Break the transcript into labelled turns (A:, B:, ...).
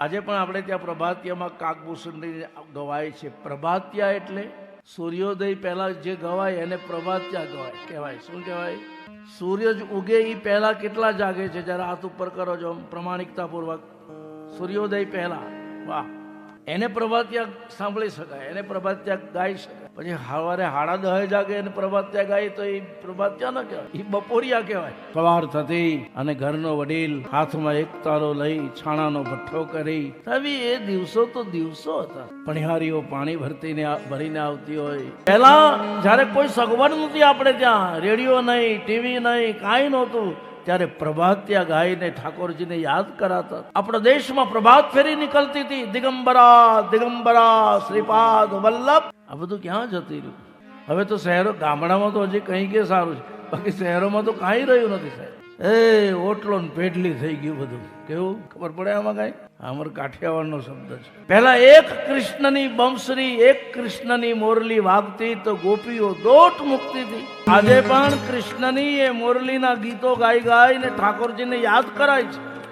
A: આજે પણ આપણે ત્યાં પ્રભાતિયામાં કાકભૂષણની ગવાય છે. પ્રભાતિયા એટલે સૂર્યોદય પહેલા જે ગવાય એને પ્રભાતિયા ગવાય, કહેવાય. શું કહેવાય? સૂર્ય જ ઉગે એ પહેલા કેટલા જાગે છે? જ્યારે હાથ ઉપર કરો છો પ્રમાણિકતાપૂર્વક. સૂર્યોદય પહેલા. વાહ. એને પ્રભાત્યાગ સાંભળી શકાય, એને પ્રભાત્યાગ ગાઈ શકાય. પછી સવારે હાડા દહે જાગે, એને પ્રભાતિયા ગાય તો એ પ્રભાત્યા ન કહેવાય એ બપોરિયા કહેવાય. સવાર થતી અને ઘરનો વડીલ હાથમાં એક તારો લઈ છાણાનો ભઠ્ઠો કરી. આવી એ દિવસો તો દિવસો હતા. પણિહારીઓ પાણી ભરતીને ભરીને આવતી હોય. પહેલા જ્યારે કોઈ સગવડ નથી આપણે ત્યાં, રેડિયો નહીં, ટીવી નહીં, કાંઈ નહોતું. ત્યારે પ્રભાત્યા ગાઈને ઠાકોરજીને યાદ કરાતા. આપણા દેશમાં પ્રભાત ફેરી નીકળતી હતી. દિગંબરા દિગંબરા, શ્રીપાદ, વલ્લભ. આ બધું ક્યાં જતી રહ્યું? હવે તો શહેરો, ગામડામાં તો હજી કંઈ કે સારું છે. બાકી શહેરોમાં તો કાંઈ રહ્યું નથી, સાહેબ. એ, ઓટલો ને પેટલી થઈ ગયું બધું. કેવું? ખબર પડે આમાં કઈ? અમાર કાઠિયાવાડનો શબ્દ છે. પહેલા એક કૃષ્ણની બંસરી એક કૃષ્ણની મોરલી વાગતી તો ગોપીઓ દોટ મુકતી હતી. આજે પણ કૃષ્ણની એ મોરલીના ગીતો ગાઈ ગાઈને ઠાકોરજીને યાદ કરાય છે.